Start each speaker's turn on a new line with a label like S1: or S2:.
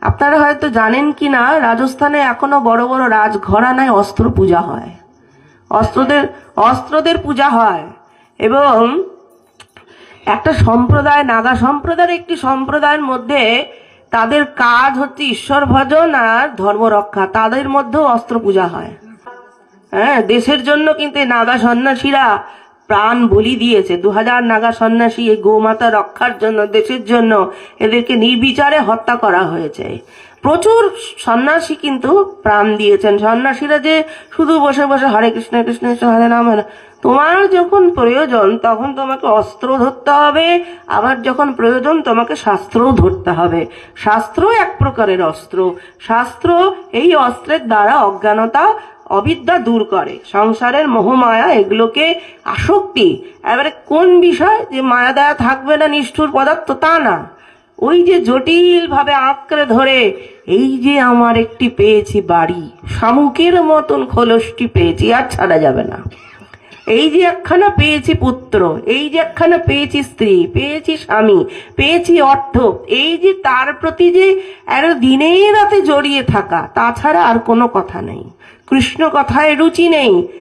S1: আপনারা হয়তো জানেন কি না রাজস্থানে এখনও বড় বড় রাজঘরানায় অস্ত্র পূজা হয়। অস্ত্রদের অস্ত্রদের পূজা হয়। এবং একটা সম্প্রদায়, নাগা সম্প্রদায়ের একটি সম্প্রদায়ের মধ্যে তাদের কাজ হচ্ছে ঈশ্বর ভজন আর ধর্ম রক্ষা। তাদের মধ্যেও অস্ত্র পূজা হয়। হ্যাঁ দেশের জন্য কিন্তু নাগা সন্ন্যাসীরা প্রাণ বলি দিয়েছে। দু হাজার নাগা সন্ন্যাসী এই গোমাতা রক্ষার জন্য, দেশের জন্য এদেরকে নির্বিচারে হত্যা করা হয়েছে। প্রচুর সন্ন্যাসী কিন্তু প্রাণ দিয়েছেন। সন্ন্যাসীরা যে শুধু বসে বসে হরে কৃষ্ণ কৃষ্ণ হরে নাম তোমার যখন প্রয়োজন, তখন তোমাকে অস্ত্র ধরতে হবে। আবার যখন প্রয়োজন, তোমাকে শাস্ত্রও ধরতে হবে। শাস্ত্র এক প্রকারের অস্ত্র। শাস্ত্র এই অস্ত্রের দ্বারা অজ্ঞানতা অবিদ্যা দূর করে। সংসারের মোহমায়া, এগুলোকে আসক্তি। এবারে কোন বিষয় যে মায়া দয়া থাকবে না নিষ্ঠুর পদার্থ, তা না। ওই যে জটিলভাবে আঁকড়ে ধরে, এই যে আমার একটি পেয়েছি বাড়ি, শামুকের মতন খোলসটি পেয়েছি, আর ছাড়া যাবে না। এই যে একখানা পেয়েছি পুত্র, এই যে একখানা পেয়েছি স্ত্রী, পেয়েছি স্বামী, পেয়েছি অর্থ, এই যে তার প্রতি যে দিনে রাতে জড়িয়ে থাকা, তাছাড়া আর কোনো কথা নেই। কৃষ্ণ কথায় রুচি নেই।